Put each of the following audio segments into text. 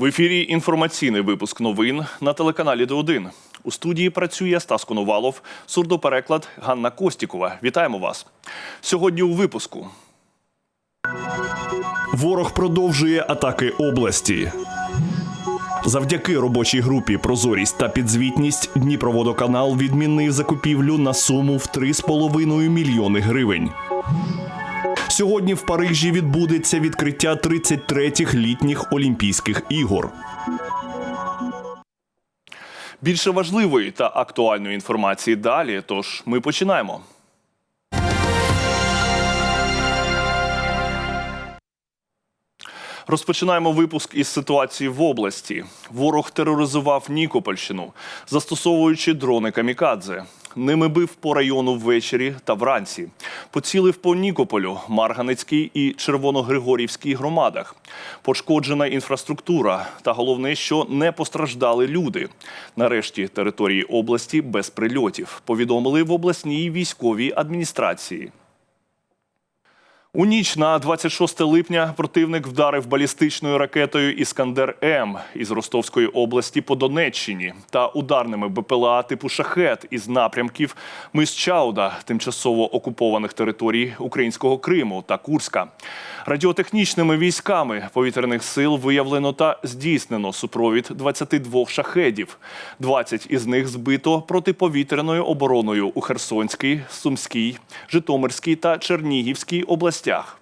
В ефірі інформаційний випуск новин на телеканалі Д1. У студії працює Стас Коновалов, сурдопереклад Ганна Костікова. Вітаємо вас. Сьогодні у випуску. Ворог продовжує атаки області. Завдяки робочій групі Прозорість та підзвітність Дніпроводоканал відмінив закупівлю на суму в 3,5 мільйони гривень. Сьогодні в Парижі відбудеться відкриття 33-х літніх Олімпійських ігор. Більше важливої та актуальної інформації далі. Тож ми починаємо. Розпочинаємо випуск із ситуації в області. Ворог тероризував Нікопольщину, застосовуючи дрони камікадзе. Ними бив по району ввечері та вранці. Поцілив по Нікополю, Марганецькій і Червоногригорівській громадах. Пошкоджена інфраструктура. Та головне, що не постраждали люди. Нарешті території області без прильотів. Повідомили в обласній військовій адміністрації. У ніч на 26 липня противник вдарив балістичною ракетою Іскандер М із Ростовської області по Донеччині та ударними БПЛА типу Шахет із напрямків Мисчауда, тимчасово окупованих територій українського Криму та Курська. Радіотехнічними військами повітряних сил виявлено та здійснено супровід 22 шахедів. 20 із них збито протиповітряною обороною у Херсонській, Сумській, Житомирській та Чернігівській областях.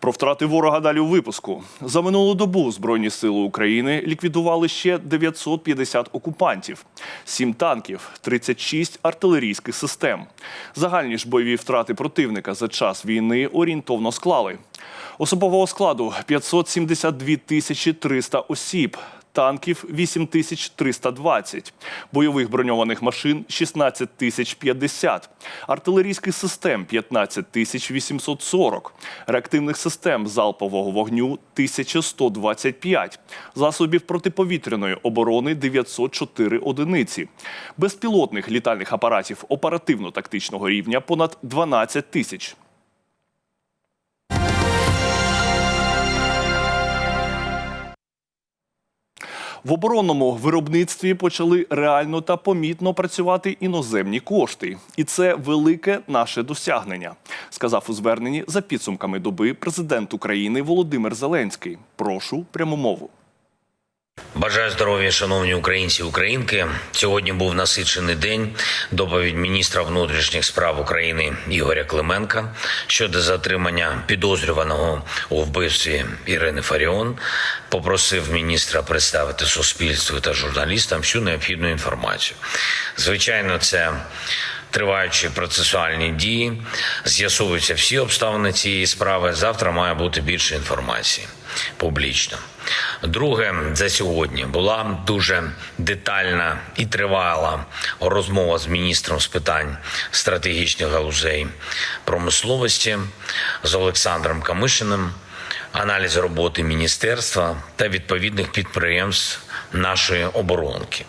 Про втрати ворога далі у випуску. За минулу добу Збройні сили України ліквідували ще 950 окупантів, 7 танків, 36 артилерійських систем. Загальні ж бойові втрати противника за час війни орієнтовно склали. Особового складу 572 тисячі 300 осіб. Танків 8320, бойових броньованих машин 16 тисяч 50, артилерійських систем 15 тисяч 840, реактивних систем залпового вогню 1125, засобів протиповітряної оборони 904 одиниці, безпілотних літальних апаратів оперативно-тактичного рівня понад 12 тисяч. В оборонному виробництві почали реально та помітно працювати іноземні кошти, і це велике наше досягнення, сказав у зверненні за підсумками доби президент України Володимир Зеленський. Прошу пряму мову. Бажаю здоров'я, шановні українці і українки. Сьогодні був насичений день. Доповідь міністра внутрішніх справ України Ігоря Клименка щодо затримання підозрюваного у вбивстві Ірини Фаріон. Попросив міністра представити суспільству та журналістам всю необхідну інформацію. Звичайно, це Триваючи процесуальні дії, з'ясовуються всі обставини цієї справи. Завтра має бути більше інформації публічно. Друге, за сьогодні була дуже детальна і тривала розмова з міністром з питань стратегічних галузей промисловості з Олександром Камишиним. Аналіз роботи міністерства та відповідних підприємств нашої оборонки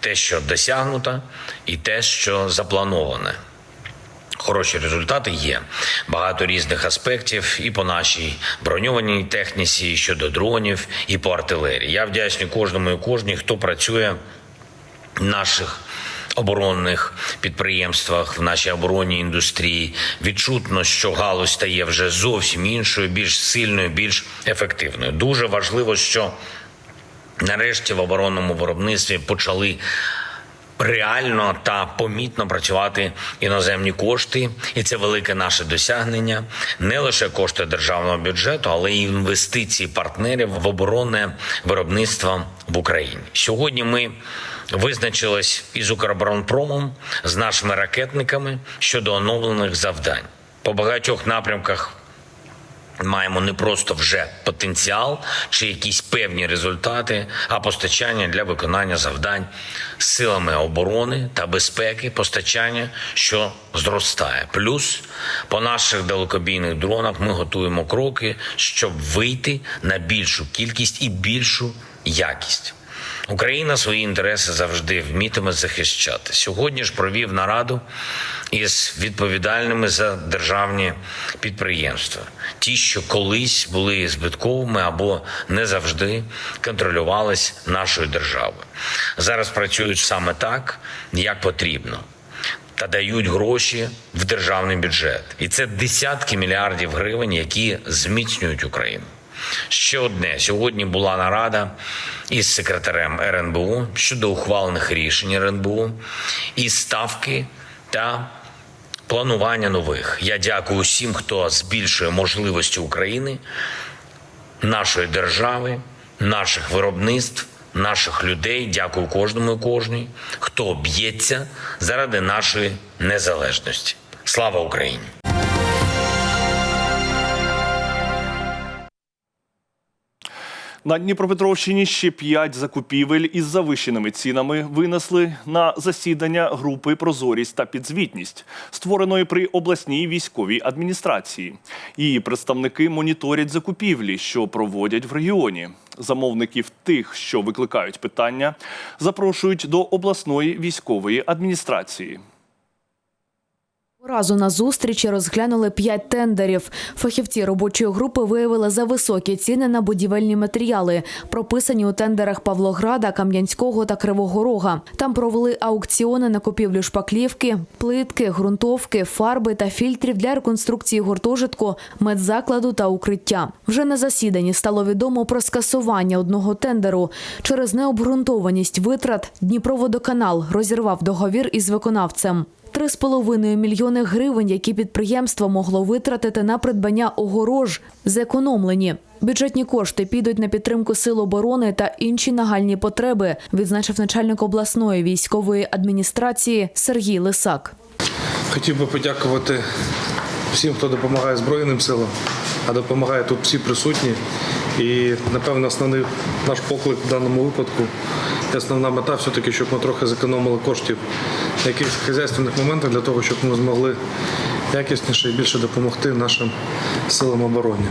те, що досягнуто, і те, що заплановане. Хороші результати є. Багато різних аспектів і по нашій броньованій техніці, і щодо дронів, і по артилерії. Я вдячний кожному і кожній, хто працює в наших оборонних підприємствах, в нашій оборонній індустрії. Відчутно, що галузь стає вже зовсім іншою, більш сильною, більш ефективною. Дуже важливо, що нарешті в оборонному виробництві почали реально та помітно працювати іноземні кошти, і це велике наше досягнення. Не лише кошти державного бюджету, але й інвестиції партнерів в оборонне виробництво в Україні. Сьогодні ми. Визначились із Укроборонпромом з нашими ракетниками щодо оновлених завдань по багатьох напрямках маємо не просто вже потенціал чи якісь певні результати, а постачання для виконання завдань силами оборони та безпеки, постачання, що зростає. Плюс по наших далекобійних дронах ми готуємо кроки, щоб вийти на більшу кількість і більшу якість. Україна свої інтереси завжди вмітиме захищати. Сьогодні ж провів нараду із відповідальними за державні підприємства, ті, що колись були збитковими або не завжди контролювались нашою державою. Зараз працюють саме так, як потрібно. Та дають гроші в державний бюджет, і це десятки мільярдів гривень, які зміцнюють Україну. Ще одне сьогодні була нарада із секретарем РНБУ щодо ухвалених рішень РНБУ і ставки та планування нових. Я дякую усім, хто збільшує можливості України, нашої держави, наших виробництв, наших людей. Дякую кожному і кожній, хто б'ється заради нашої незалежності. Слава Україні! На Дніпропетровщині ще п'ять закупівель із завищеними цінами винесли на засідання групи Прозорість та підзвітність, створеної при обласній військовій адміністрації. Її представники моніторять закупівлі, що проводять в регіоні. Замовників тих, що викликають питання, запрошують до обласної військової адміністрації. Разу на зустрічі розглянули п'ять тендерів. Фахівці робочої групи виявили за високі ціни на будівельні матеріали, прописані у тендерах Павлограда, Кам'янського та Кривого Рога. Там провели аукціони на купівлю шпаклівки, плитки, ґрунтовки, фарби та фільтрів для реконструкції гуртожитку, медзакладу та укриття. Вже на засіданні стало відомо про скасування одного тендеру. Через необґрунтованість витрат Дніпроводоканал розірвав договір із виконавцем. 3,5 мільйони гривень, які підприємство могло витратити на придбання огорож, зекономлені. Бюджетні кошти підуть на підтримку сил оборони та інші нагальні потреби, відзначив начальник обласної військової адміністрації Сергій Лисак. Хотів би подякувати всім, хто допомагає Збройним силам, а допомагає тут всі присутні. І напевно основний наш поклик в даному випадку і основна мета все-таки, щоб ми трохи зекономили коштів на якихось хазяйственних моментах для того, щоб ми змогли якісніше і більше допомогти нашим силам оборони.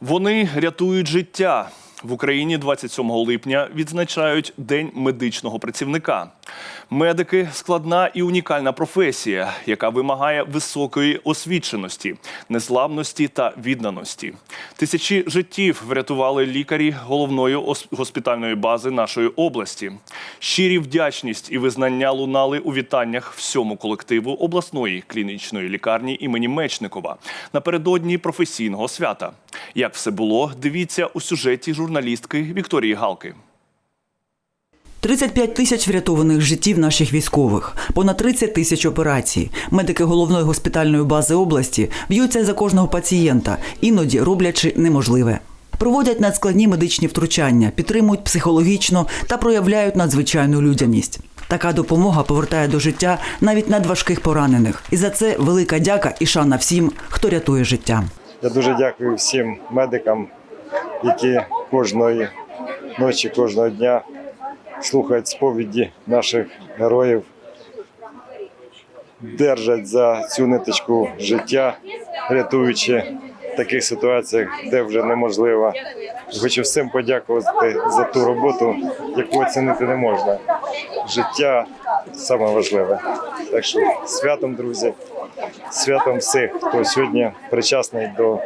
Вони рятують життя. В Україні 27 липня відзначають День медичного працівника. Медики складна і унікальна професія, яка вимагає високої освіченості, незламності та відданості. Тисячі життів врятували лікарі головної ос- госпітальної бази нашої області. Щирі вдячність і визнання лунали у вітаннях всьому колективу обласної клінічної лікарні імені Мечникова напередодні професійного свята. Як все було, дивіться у сюжеті журналістки Вікторії Галки. 35 тисяч врятованих життів наших військових, понад 30 тисяч операцій. Медики головної госпітальної бази області б'ються за кожного пацієнта, іноді роблячи неможливе. Проводять надскладні медичні втручання, підтримують психологічно та проявляють надзвичайну людяність. Така допомога повертає до життя навіть надважких поранених. І за це велика дяка і шана всім, хто рятує життя. Я дуже дякую всім медикам, які кожної ночі, кожного дня слухають сповіді наших героїв, держать за цю ниточку життя, рятуючи в таких ситуаціях, де вже неможливо. Хочу всім подякувати за ту роботу, яку оцінити не можна. Життя саме важливе. Так що святом, друзі, святом всіх, хто сьогодні причасний до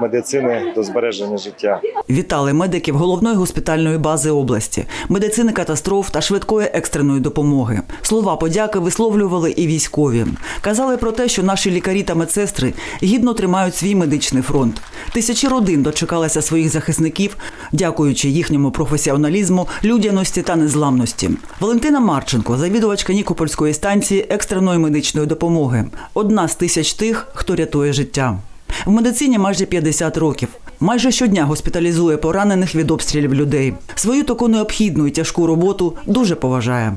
медицини, до збереження життя. Вітали медиків головної госпітальної бази області, медицини катастроф та швидкої екстреної допомоги. Слова подяки висловлювали і військові. Казали про те, що наші лікарі та медсестри гідно тримають свій медичний фронт. Тисячі родин дочекалися своїх захисників, дякуючи їхньому професіоналізму, людяності та незламності. Валентина Марченко, завідувачка Нікопольської станції екстреної медичної допомоги, одна з тисяч тих, хто рятує життя. В медицині майже 50 років. Майже щодня госпіталізує поранених від обстрілів людей. Свою таку необхідну і тяжку роботу дуже поважає.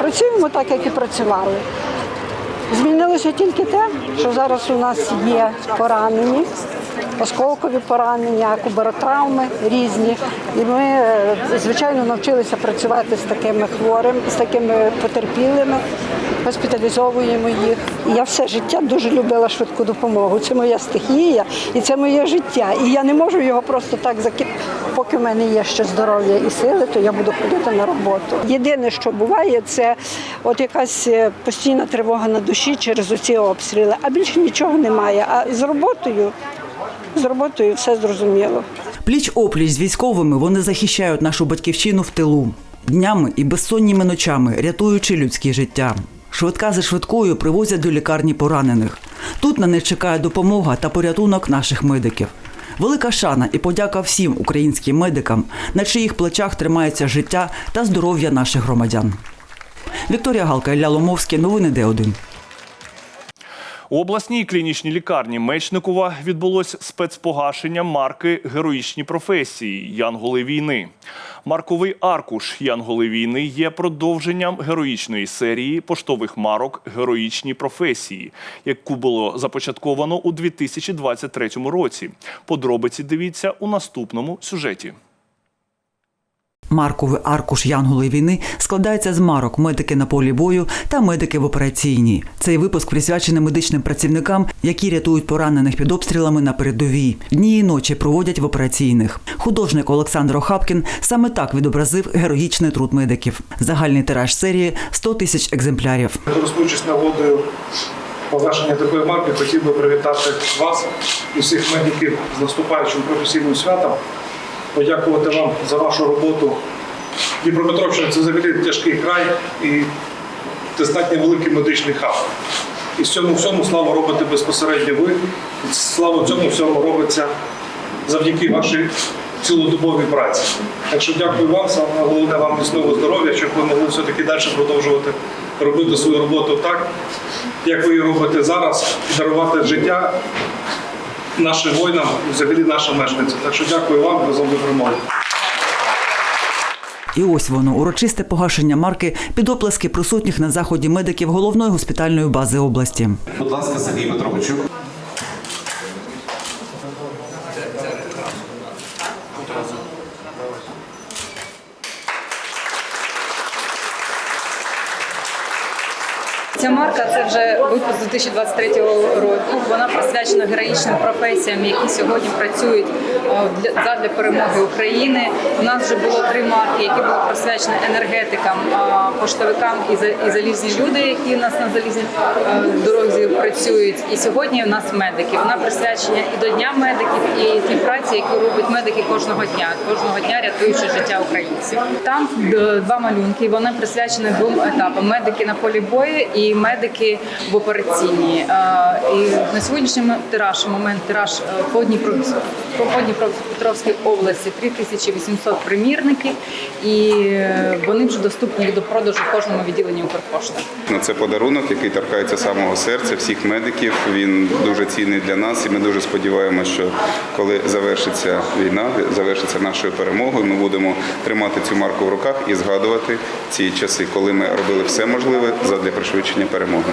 Працюємо так, як і працювали. Змінилося тільки те, що зараз у нас є поранені, осколкові поранення, куберотравми різні. І ми, е, звичайно, навчилися працювати з такими хворими, з такими потерпілими, госпіталізовуємо їх. Я все життя дуже любила швидку допомогу. Це моя стихія і це моє життя. І я не можу його просто так закинути. Поки в мене є ще здоров'я і сили, то я буду ходити на роботу. Єдине, що буває, це от якась е, постійна тривога на душі через оці обстріли, а більше нічого немає. А з роботою, з роботою все зрозуміло. Пліч опліч з військовими вони захищають нашу батьківщину в тилу днями і безсонніми ночами, рятуючи людське життя. Швидка за швидкою привозять до лікарні поранених. Тут на них чекає допомога та порятунок наших медиків. Велика шана і подяка всім українським медикам, на чиїх плечах тримається життя та здоров'я наших громадян. Вікторія Галка, Ілля Ломовський, новини Д1. У обласній клінічній лікарні Мечникова відбулось спецпогашення марки Героїчні професії Янголи війни. Марковий аркуш Янголи війни є продовженням героїчної серії поштових марок Героїчні професії, яку було започатковано у 2023 році. Подробиці дивіться у наступному сюжеті. Марковий аркуш Янголи війни складається з марок медики на полі бою та медики в операційній. Цей випуск присвячений медичним працівникам, які рятують поранених під обстрілами на передовій. Дні і ночі проводять в операційних. Художник Олександр Охапкін саме так відобразив героїчний труд медиків. Загальний тираж серії 100 тисяч екземплярів. Користуючись нагодою погашення такої марки, хотів би привітати вас і всіх медиків з наступаючим професійним святом, подякувати вам за вашу роботу. Дніпропетровщина це взагалі тяжкий край і достатньо великий медичний хаб. І з цьому всьому славу робите безпосередньо ви. І слава цьому всьому робиться завдяки вашій цілодобовій праці. Так що дякую вам, саме головне вам міцного здоров'я, щоб ви могли все-таки далі продовжувати робити свою роботу так, як ви її робите зараз, дарувати життя нашим воїнам і взагалі нашим мешканцям. Так що дякую вам разом до перемоги. І ось воно урочисте погашення марки під оплески присутніх на заході медиків головної госпітальної бази області. Будь ласка, Сергій Петровичук. Ця марка це вже випуск 2023 року. Вона присвячена героїчним професіям, які сьогодні працюють е, для перемоги України. У нас вже було три марки, які були присвячені енергетикам, е, поштовикам і за- і залізні люди, які у нас на залізній е, дорозі працюють. І сьогодні у нас медики. Вона присвячена і до дня медиків, і тій праці, яку роблять медики кожного дня, кожного дня рятуючи життя українців. Там два малюнки. Вони присвячені двом етапам: медики на полі бою і медики в операційній. Е, І на сьогоднішній тираж, момент тираж е, по Дніпропетровській області 3800 примірників, і е, вони вже доступні до продажу в кожному відділенні Укрпошти. Ну, Це подарунок, який торкається самого серця всіх медиків. Він дуже цінний для нас, і ми дуже сподіваємося, що коли завершиться війна, завершиться нашою перемогою, ми будемо тримати цю марку в руках і згадувати ці часи, коли ми робили все можливе задля пришвидшення перемоги.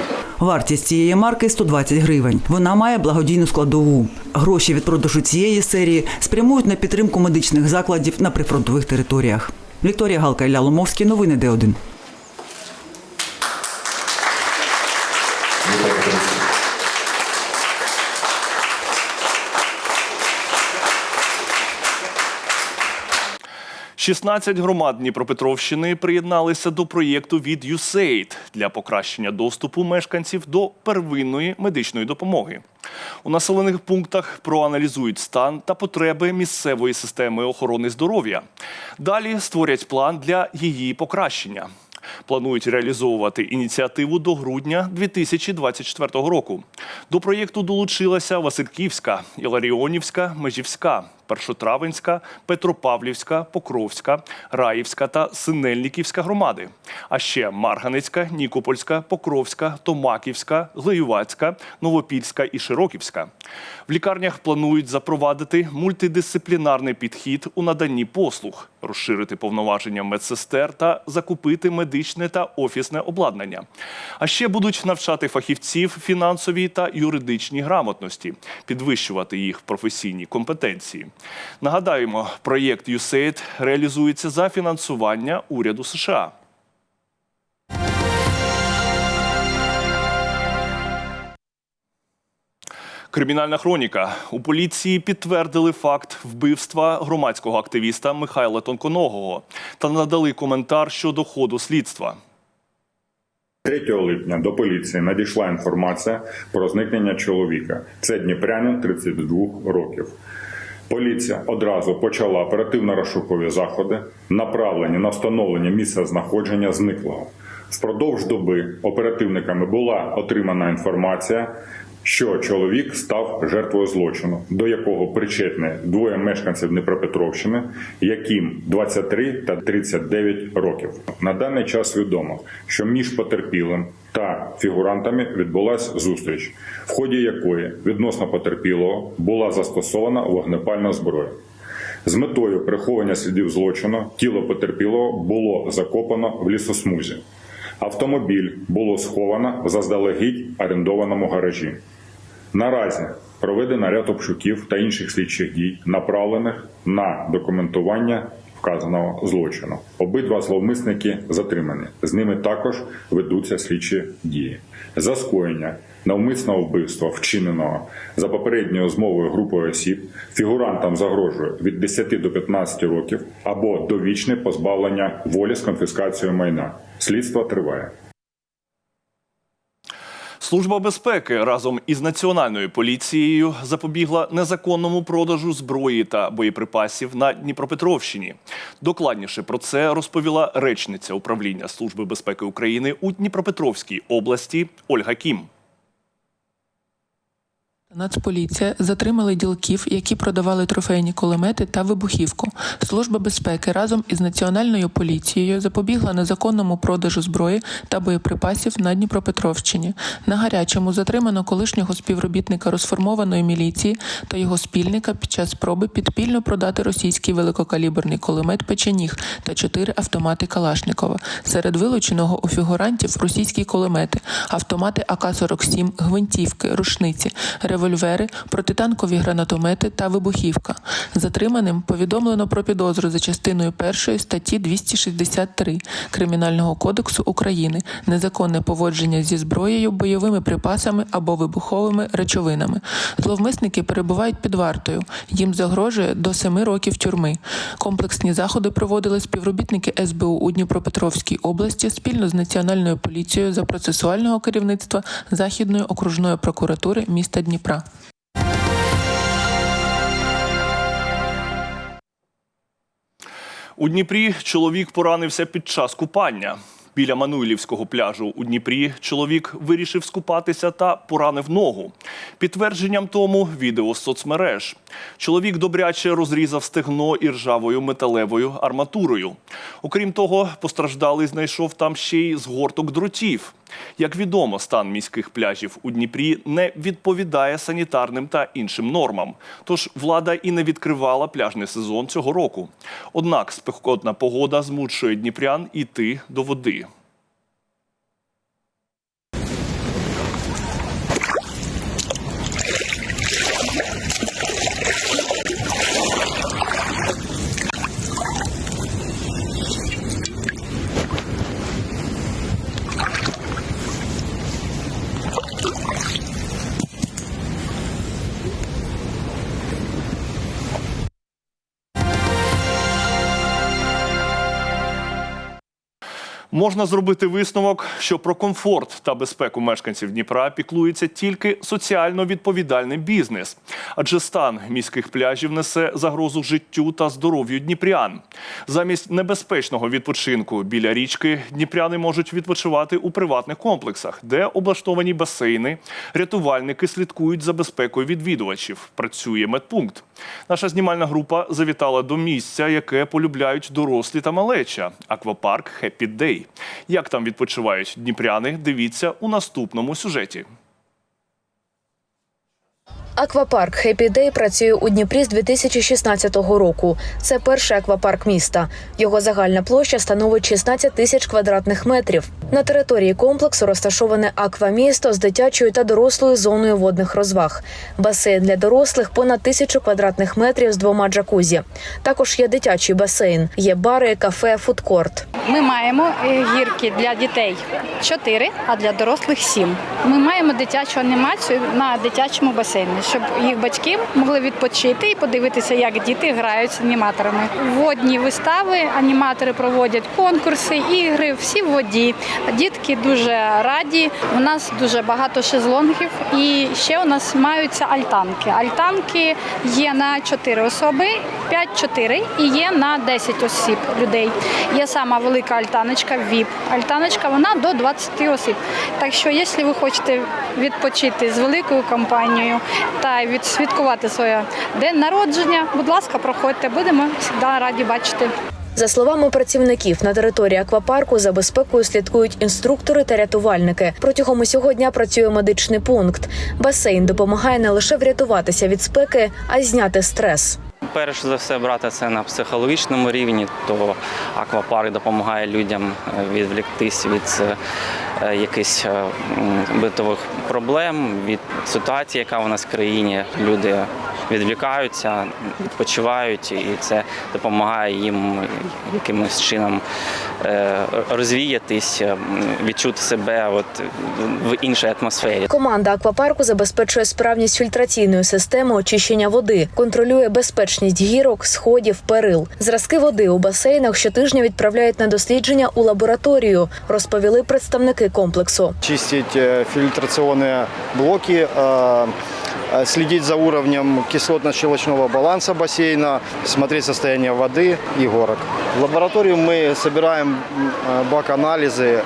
Вартість цієї марки 120 гривень. Вона має благодійну складову. Гроші від продажу цієї серії спрямують на підтримку медичних закладів на прифронтових територіях. Вікторія Галка Ілля Ломовський, новини Д1. 16 громад Дніпропетровщини приєдналися до проєкту від USAID для покращення доступу мешканців до первинної медичної допомоги. У населених пунктах проаналізують стан та потреби місцевої системи охорони здоров'я. Далі створять план для її покращення. Планують реалізовувати ініціативу до грудня 2024 року. До проєкту долучилася Васильківська, Іларіонівська, Межівська Першотравенська, Петропавлівська, Покровська, Раївська та Синельниківська громади. А ще Марганецька, Нікопольська, Покровська, Томаківська, Глеювацька, Новопільська і Широківська. В лікарнях планують запровадити мультидисциплінарний підхід у наданні послуг, розширити повноваження медсестер та закупити медичне та офісне обладнання. А ще будуть навчати фахівців фінансовій та юридичній грамотності, підвищувати їх професійні компетенції. Нагадаємо, проєкт USAID реалізується за фінансування уряду США. Кримінальна хроніка у поліції підтвердили факт вбивства громадського активіста Михайла Тонконогого та надали коментар щодо ходу слідства. 3 липня до поліції надійшла інформація про зникнення чоловіка. Це Дніпрянин 32 років. Поліція одразу почала оперативно-розшукові заходи, направлені на встановлення місця знаходження зниклого. Впродовж доби оперативниками була отримана інформація, що чоловік став жертвою злочину, до якого причетні двоє мешканців Дніпропетровщини, яким 23 та 39 років. На даний час відомо, що між потерпілим та фігурантами відбулася зустріч, в ході якої відносно потерпілого була застосована вогнепальна зброя. З метою приховання слідів злочину тіло потерпілого було закопано в лісосмузі. Автомобіль було сховано в заздалегідь орендованому гаражі. Наразі проведено ряд обшуків та інших слідчих дій, направлених на документування вказаного злочину. Обидва зловмисники затримані. З ними також ведуться слідчі дії. За скоєння навмисного вбивства, вчиненого за попередньою змовою групою осіб, фігурантам загрожує від 10 до 15 років або довічне позбавлення волі з конфіскацією майна. Слідство триває. Служба безпеки разом із національною поліцією запобігла незаконному продажу зброї та боєприпасів на Дніпропетровщині. Докладніше про це розповіла речниця управління Служби безпеки України у Дніпропетровській області Ольга Кім. Нацполіція затримали ділків, які продавали трофейні кулемети та вибухівку. Служба безпеки разом із національною поліцією запобігла незаконному продажу зброї та боєприпасів на Дніпропетровщині. На гарячому затримано колишнього співробітника розформованої міліції та його спільника під час спроби підпільно продати російський великокаліберний кулемет Печеніг та чотири автомати Калашникова. Серед вилученого у фігурантів російські кулемети, автомати АК-47, гвинтівки, рушниці, револьвери, протитанкові гранатомети та вибухівка. Затриманим повідомлено про підозру за частиною першої статті 263 Кримінального кодексу України незаконне поводження зі зброєю, бойовими припасами або вибуховими речовинами. Зловмисники перебувають під вартою. Їм загрожує до семи років тюрми. Комплексні заходи проводили співробітники СБУ у Дніпропетровській області спільно з національною поліцією за процесуального керівництва Західної окружної прокуратури міста Дніпра. У Дніпрі чоловік поранився під час купання. Біля Мануйлівського пляжу у Дніпрі чоловік вирішив скупатися та поранив ногу. Підтвердженням тому відео з соцмереж. Чоловік добряче розрізав стегно іржавою металевою арматурою. Окрім того, постраждалий знайшов там ще й згорток дротів. Як відомо, стан міських пляжів у Дніпрі не відповідає санітарним та іншим нормам. Тож влада і не відкривала пляжний сезон цього року. Однак спекотна погода змушує дніпрян іти до води. Можна зробити висновок, що про комфорт та безпеку мешканців Дніпра піклується тільки соціально відповідальний бізнес, адже стан міських пляжів несе загрозу життю та здоров'ю дніпрян. Замість небезпечного відпочинку біля річки дніпряни можуть відпочивати у приватних комплексах, де облаштовані басейни, рятувальники слідкують за безпекою відвідувачів. Працює медпункт. Наша знімальна група завітала до місця, яке полюбляють дорослі та малеча аквапарк Хеппі Дей. Як там відпочивають дніпряни? Дивіться у наступному сюжеті. Аквапарк Хеппі Дей працює у Дніпрі з 2016 року. Це перший аквапарк міста. Його загальна площа становить 16 тисяч квадратних метрів. На території комплексу розташоване аквамісто з дитячою та дорослою зоною водних розваг. Басейн для дорослих понад тисячу квадратних метрів з двома джакузі. Також є дитячий басейн, є бари, кафе, фудкорт. Ми маємо е, гірки для дітей 4, а для дорослих 7. Ми маємо дитячу анімацію на дитячому басейні, щоб їх батьки могли відпочити і подивитися, як діти грають з аніматорами. Водні вистави, аніматори проводять конкурси, ігри, всі в воді. Дітки дуже раді. У нас дуже багато шезлонгів, і ще у нас маються альтанки. Альтанки є на 4 особи, 5-4 і є на 10 осіб людей. Є сама велика альтаночка ВІП. Альтаночка вона до 20 осіб. Так що, якщо ви хочете відпочити з великою компанією та відсвяткувати своє день народження, будь ласка, проходьте, будемо завжди раді бачити. За словами працівників, на території аквапарку за безпекою слідкують інструктори та рятувальники. Протягом усього дня працює медичний пункт. Басейн допомагає не лише врятуватися від спеки, а й зняти стрес. Перш за все брати це на психологічному рівні, то аквапарк допомагає людям е, відвліктись від е, якихось е, битових проблем, від ситуації, яка у нас в країні. Люди відвлікаються, відпочивають, і це допомагає їм якимось чином е, розвіятись, відчути себе от в іншій атмосфері. Команда аквапарку забезпечує справність фільтраційної системи очищення води, контролює безпечність гірок, сходів, перил. Зразки води у басейнах щотижня відправляють на дослідження у лабораторію, розповіли представники комплексу. чистить э, фильтрационные блоки, э, э, следить за уровнем кислотно-щелочного баланса бассейна, смотреть состояние воды и горок. В лабораторию мы собираем бак-анализы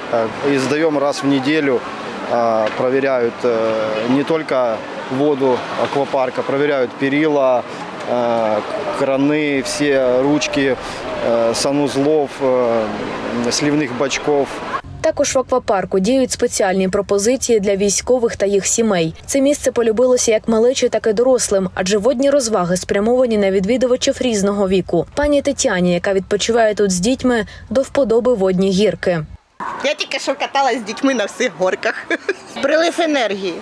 и сдаем раз в неделю. Проверяют не только воду аквапарка, проверяют перила, краны, все ручки санузлов, сливных бачков. Також в аквапарку діють спеціальні пропозиції для військових та їх сімей. Це місце полюбилося як малечі, так і дорослим, адже водні розваги спрямовані на відвідувачів різного віку. Пані Тетяні, яка відпочиває тут з дітьми, до вподоби водні гірки. Я тільки що каталась з дітьми на всіх горках. Прилив енергії.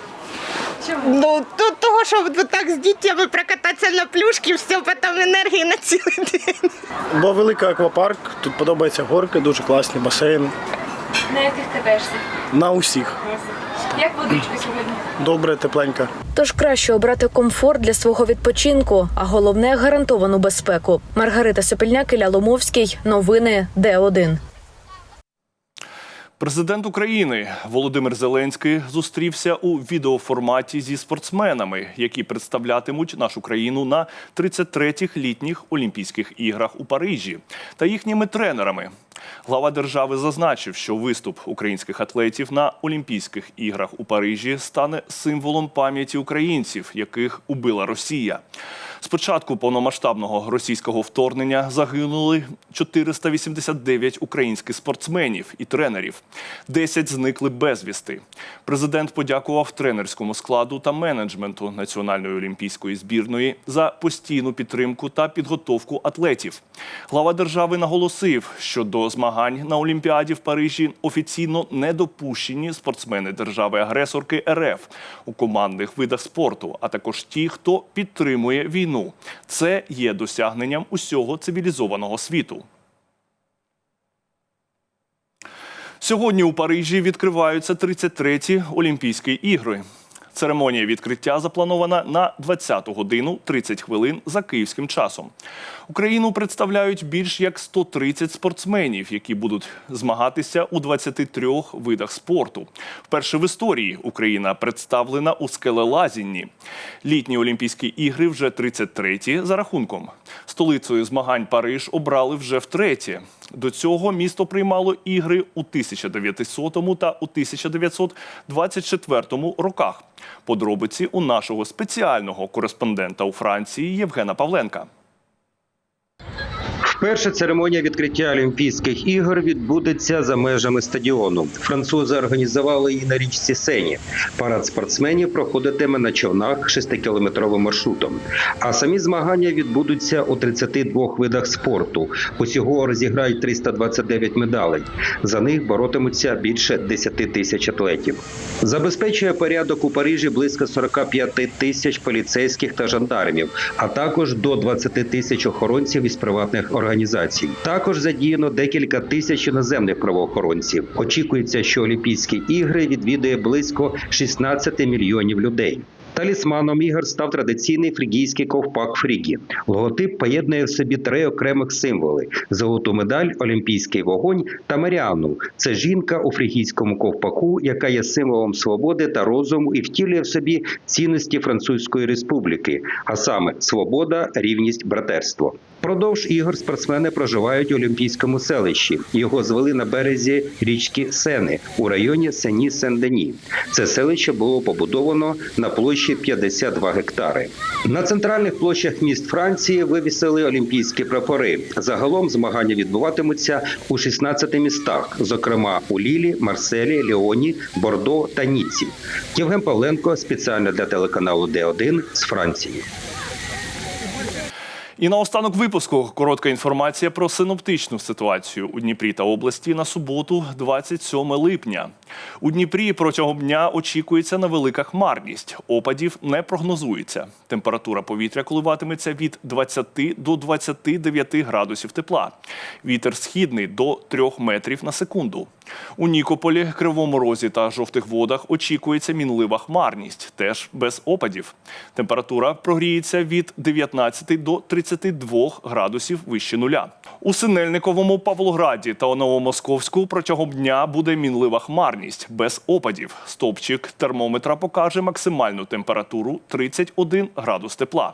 Ну, тут того, що так з дітьми прокататися на плюшки, все, потім енергії на цілий день. Бо великий аквапарк, тут подобаються горки, дуже класні басейни. На яких катаєшся? На усіх. Як водичка сьогодні? Добре, тепленька. Тож краще обрати комфорт для свого відпочинку, а головне гарантовану безпеку. Маргарита Сопільняк, Ілля Ломовський. Новини Д1. Президент України Володимир Зеленський зустрівся у відеоформаті зі спортсменами, які представлятимуть нашу країну на 33-х літніх Олімпійських іграх у Парижі, та їхніми тренерами. Глава держави зазначив, що виступ українських атлетів на Олімпійських іграх у Парижі стане символом пам'яті українців, яких убила Росія. З початку повномасштабного російського вторгнення загинули 489 українських спортсменів і тренерів. 10 зникли безвісти. Президент подякував тренерському складу та менеджменту Національної олімпійської збірної за постійну підтримку та підготовку атлетів. Глава держави наголосив, що до змагань на Олімпіаді в Парижі офіційно не допущені спортсмени держави-агресорки РФ у командних видах спорту, а також ті, хто підтримує війну. Це є досягненням усього цивілізованого світу. Сьогодні у Парижі відкриваються 33-ті Олімпійські ігри. Церемонія відкриття запланована на 20 годину 30 хвилин за київським часом. Україну представляють більш як 130 спортсменів, які будуть змагатися у 23 видах спорту. Вперше в історії Україна представлена у скелелазінні. Літні Олімпійські ігри вже 33-ті за рахунком. Столицею змагань Париж обрали вже втретє. До цього місто приймало ігри у 1900 та у 1924 роках. Подробиці у нашого спеціального кореспондента у Франції Євгена Павленка. Вперше церемонія відкриття Олімпійських ігор відбудеться за межами стадіону. Французи організували її на річці Сені. Парад спортсменів проходитиме на човнах 6-кілометровим маршрутом. А самі змагання відбудуться у 32 видах спорту. Усього розіграють 329 медалей. За них боротимуться більше 10 тисяч атлетів. Забезпечує порядок у Парижі близько 45 тисяч поліцейських та жандармів, а також до 20 тисяч охоронців із приватних організацій. Також задіяно декілька тисяч іноземних правоохоронців. Очікується, що Олімпійські ігри відвідує близько 16 мільйонів людей. Талісманом ігор став традиційний фрігійський ковпак Фрігі. Логотип поєднує в собі три окремих символи: золоту медаль, олімпійський вогонь та Маріану. Це жінка у фрігійському ковпаку, яка є символом свободи та розуму і втілює в собі цінності Французької республіки, а саме свобода, рівність, братерство. Продовж ігор спортсмени проживають у Олімпійському селищі. Його звели на березі річки Сени у районі Сені Сен-Дені. Це селище було побудовано на площі 52 гектари. На центральних площах міст Франції вивісили олімпійські прапори. Загалом змагання відбуватимуться у 16 містах, зокрема у Лілі, Марселі, Ліоні, Бордо та Ніці. Євген Павленко спеціально для телеканалу Д1 з Франції. І наостанок випуску коротка інформація про синоптичну ситуацію у Дніпрі та області на суботу, 27 липня. У Дніпрі протягом дня очікується невелика хмарність. Опадів не прогнозується. Температура повітря коливатиметься від 20 до 29 градусів тепла. Вітер східний до 3 метрів на секунду. У Нікополі, Кривому Розі та жовтих водах очікується мінлива хмарність, теж без опадів. Температура прогріється від 19 до 32 градусів вище нуля. У Синельниковому, Павлограді та у Новомосковську протягом дня буде мінлива хмарність без опадів. Стопчик термометра покаже максимальну температуру 31 градус тепла.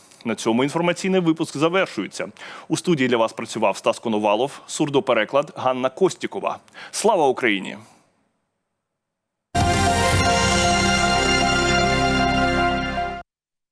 На цьому інформаційний випуск завершується. У студії для вас працював Стас Коновалов, сурдопереклад Ганна Костікова. Слава Україні!